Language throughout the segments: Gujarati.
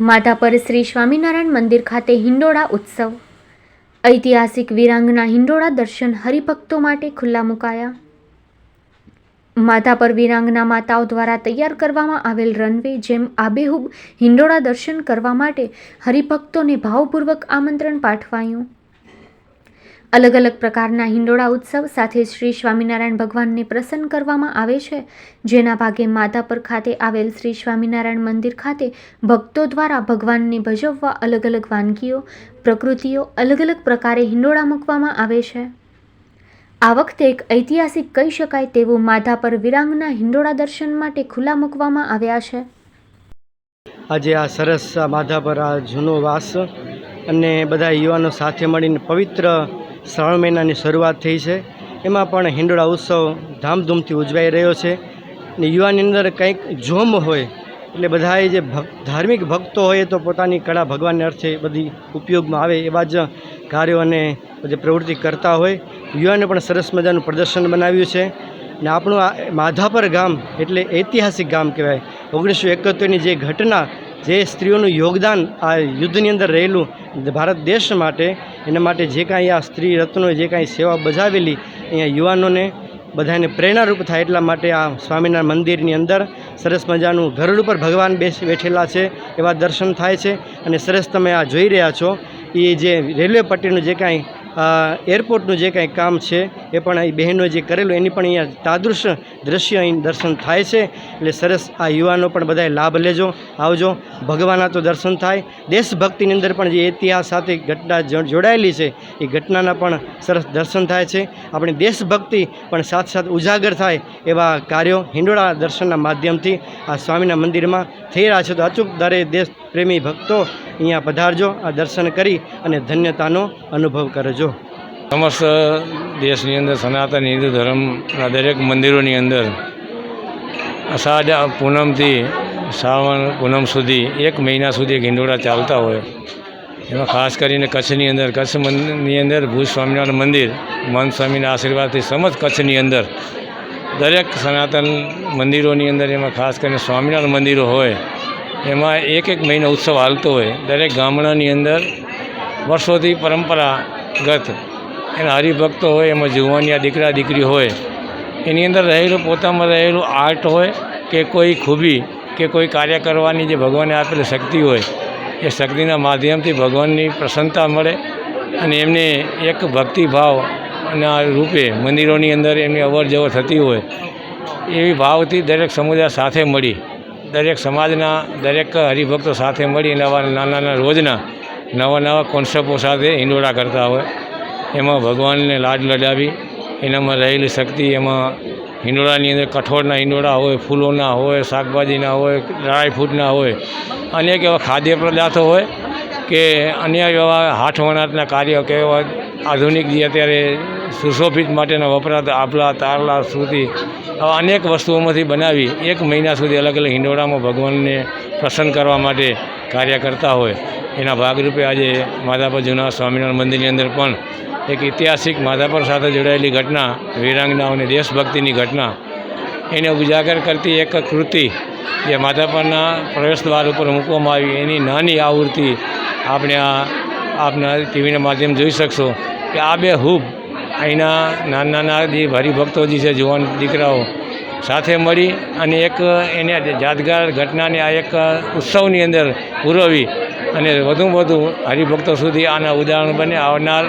માધાપર શ્રી સ્વામિનારાયણ મંદિર ખાતે હિંડોળા ઉત્સવ. ઐતિહાસિક વિરાંગના હિંડોળા દર્શન હરિભક્તો માટે ખુલ્લા મુકાયા. માધાપર વિરાંગના માતાઓ દ્વારા તૈયાર કરવામાં આવેલ રનવે જેમ આબેહૂબ હિંડોળા દર્શન કરવા માટે હરિભક્તોને ભાવપૂર્વક આમંત્રણ પાઠવાયું. અલગ અલગ પ્રકારના હિંડોળા ઉત્સવ સાથે શ્રી સ્વામિનારાયણ ભગવાનને પ્રસન્ન કરવામાં આવે છે. જેના ભાગે માધાપર ખાતે આવેલ શ્રી સ્વામિનારાયણ મંદિર ખાતે ભક્તો દ્વારા ભગવાનને ભજવવા અલગ અલગ વાનગીઓ, પ્રકૃતિઓ અલગ અલગ પ્રકારે હિંડોળા મૂકવામાં આવે છે. આ વખતે એક ઐતિહાસિક કહી શકાય તેવું માધાપર વિરાંગના હિંડોળા દર્શન માટે ખુલ્લા મૂકવામાં આવ્યા છે. આજે આ સરસ માધાપર આ જૂનો વાસ અને બધા યુવાનો સાથે મળીને પવિત્ર શ્રાવણ મહિનાની શરૂઆત થઈ છે. એમાં પણ હિંડોળા ઉત્સવ ધામધૂમથી ઉજવાઈ રહ્યો છે ને યુવાની અંદર કંઈક જોમ હોય એટલે બધાએ જે ધાર્મિક ભક્તો હોય તો પોતાની કળા ભગવાનને અર્થે બધી ઉપયોગમાં આવે એવા જ કાર્યો અને બધી પ્રવૃત્તિ કરતા હોય. યુવાને પણ સરસ મજાનું પ્રદર્શન બનાવ્યું છે. ને આપણું આ માધાપર ગામ એટલે ઐતિહાસિક ગામ કહેવાય. ઓગણીસો એકોતેરની જે ઘટના જે સ્ત્રીઓનું યોગદાન આ યુદ્ધની અંદર રહેલું ભારત દેશ માટે, એના માટે જે કાંઈ આ સ્ત્રી રત્નોએ જે કાંઈ સેવા બજાવેલી, અહીંયા યુવાનોને બધાને પ્રેરણારૂપ થાય એટલા માટે આ સ્વામિનારાયણ મંદિરની અંદર સરસ મજાનું ગરુડ ઉપર ભગવાન બેસ, બેઠેલા છે, એવા દર્શન થાય છે. અને સરસ તમે આ જોઈ રહ્યા છો, એ જે રેલવે પટ્ટીનું જે કાંઈ એરપોર્ટનું જે કાંઈ કામ છે, એ પણ અહીં બહેનોએ જે કરેલું, એની પણ અહીંયા તાદૃશ દ્રશ્ય અહીં દર્શન થાય છે. એટલે સરસ આ યુવાનો પણ બધાએ લાભ લેજો, આવજો. ભગવાનના તો દર્શન થાય. દેશભક્તિની અંદર પણ જે ઇતિહાસ સાથે ઘટના જોડાયેલી છે, એ ઘટનાના પણ સરસ દર્શન થાય છે. આપણી દેશભક્તિ પણ સાથે સાથે ઉજાગર થાય એવા કાર્યો હિંડોળા દર્શનના માધ્યમથી આ સ્વામીના મંદિરમાં થઈ રહ્યા છે. તો અચૂક દરે દેશ પ્રેમી ભક્તો અહીંયા પધારજો, આ દર્શન કરી અને ધન્યતાનો અનુભવ કરજો. સમસ્ત દેશની અંદર સનાતન હિન્દુ ધર્મના દરેક મંદિરોની અંદર અષાઢ પૂનમથી શ્રાવણ પૂનમ સુધી એક મહિના સુધી ગિંડોળા ચાલતા હોય. એમાં ખાસ કરીને કચ્છની અંદર કચ્છની અંદર ભુજ સ્વામિનારાયણ મંદિર, મહંત સ્વામીના આશીર્વાદથી સમજ કચ્છની અંદર દરેક સનાતન મંદિરોની અંદર એમાં ખાસ કરીને સ્વામિનારાયણ મંદિરો હોય. એમાં એક એક મહિનો ઉત્સવ હાલતો હોય. દરેક ગામડાની અંદર વર્ષોથી પરંપરાગત એના હરિભક્તો હોય, એમાં જુવાનિયા દીકરા દીકરી હોય. એની અંદર રહેલું, પોતામાં રહેલું આર્ટ હોય કે કોઈ ખૂબી કે કોઈ કાર્ય કરવાની જે ભગવાને આપેલી શક્તિ હોય, એ શક્તિના માધ્યમથી ભગવાનની પ્રસન્નતા મળે અને એમને એક ભક્તિભાવ ના રૂપે મંદિરોની અંદર એમની અવર જવર થતી હોય, એવી ભાવથી દરેક સમુદાય સાથે મળી. દરેક સમાજના દરેક હરિભક્તો સાથે મળી નવા નાના નાના રોજના નવા નવા કોન્સેપ્ટો સાથે હિંડોળા કરતા હોય. એમાં ભગવાનને લાડ લડાવી, એનામાં રહેલી શક્તિ, એમાં હિંડોળાની અંદર કઠોળના હિંડોળા હોય, ફૂલોના હોય, શાકભાજીના હોય ડ્રાય ફ્રૂટના હોય, અનેક એવા ખાદ્ય પદાર્થો હોય કે અન્ય એવા હાથ વણાટના કાર્યો કે એવા આધુનિક જે અત્યારે સુશોભિત માટેના વપરાતા આપલા તારલા સુધી આવા અનેક વસ્તુઓમાંથી બનાવી એક મહિના સુધી અલગ અલગ હિંડોળામાં ભગવાનને પ્રસન્ન કરવા માટે કાર્ય કરતા હોય. એના ભાગરૂપે આજે માધાપર જૂના સ્વામિનારાયણ મંદિરની અંદર પણ એક ઐતિહાસિક માધાપર સાથે જોડાયેલી ઘટના વીરાંગનાઓ અને દેશભક્તિની ઘટના, એને ઉજાગર કરતી એક કૃતિ જે માધાપરના પ્રવેશ દ્વાર ઉપર મૂકવામાં આવી. એની નાની આવૃત્તિ આપણે આ આપના ટીવીના માધ્યમ જોઈ શકશો કે આ બે હૂબ અહીંના નાના નાના જે હરિભક્તો જે છે, જુવાન દીકરાઓ સાથે મળી અને એક એને યાદગાર ઘટનાને આ એક ઉત્સવની અંદર પૂરવી અને વધુમાં વધુ હરિભક્તો સુધી આના ઉદાહરણ બને. આવનાર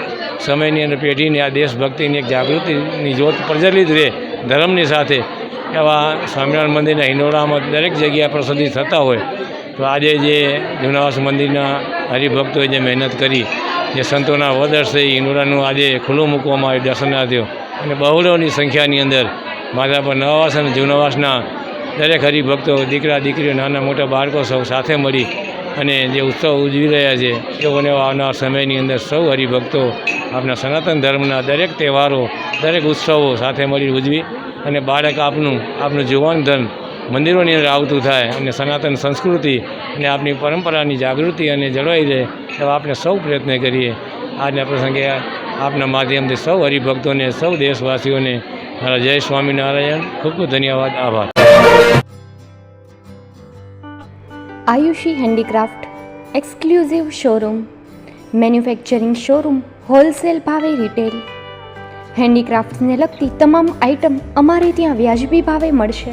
સમયની અંદર પેઢીને આ દેશભક્તિની એક જાગૃતિની જ્યોત પ્રજ્વલિત રહે ધર્મની સાથે. એવા સ્વામિનારાયણ મંદિરના હિંડોળામાં દરેક જગ્યા પ્રસિદ્ધિ થતા હોય. તો આજે જે જૂનાવાસ મંદિરના હરિભક્તોએ જે મહેનત કરી જે સંતોના વદર્શે છે આજે ખુલ્લું મૂકવામાં આવ્યું દર્શનાર્થીઓ અને બહુળોની સંખ્યાની અંદર માતા પર નવાવાસ અને જૂનાવાસના દરેક હરિભક્તો, દીકરા, દીકરીઓ, નાના મોટા બાળકો સૌ સાથે મળી અને જે ઉત્સવ ઉજવી રહ્યા છે તેઓને આવનાર સમયની અંદર સૌ હરિભક્તો આપણા સનાતન ધર્મના દરેક તહેવારો, દરેક ઉત્સવો સાથે મળી ઉજવી અને બાળક આપનું આપનું જુવાન ધન મંદિરોની અંદર આવતું થાય અને સનાતન સંસ્કૃતિ અને આપની પરંપરાની જાગૃતિ અને જળવાઈ રહે એવા આપણે સૌ પ્રયત્ન કરીએ. આજના પ્રસંગે આપના માધ્યમથી સૌ હરિભક્તોને, સૌ દેશવાસીઓને મારા જય સ્વામિનારાયણ, ખૂબ ખૂબ ધન્યવાદ, આભાર. Ayushi handicraft exclusive showroom, manufacturing showroom, wholesale ભાવે રિટેલ. હેન્ડીક્રાફ્ટ્સને લગતી તમામ આઇટમ અમારે ત્યાં વ્યાજબી ભાવે મળશે.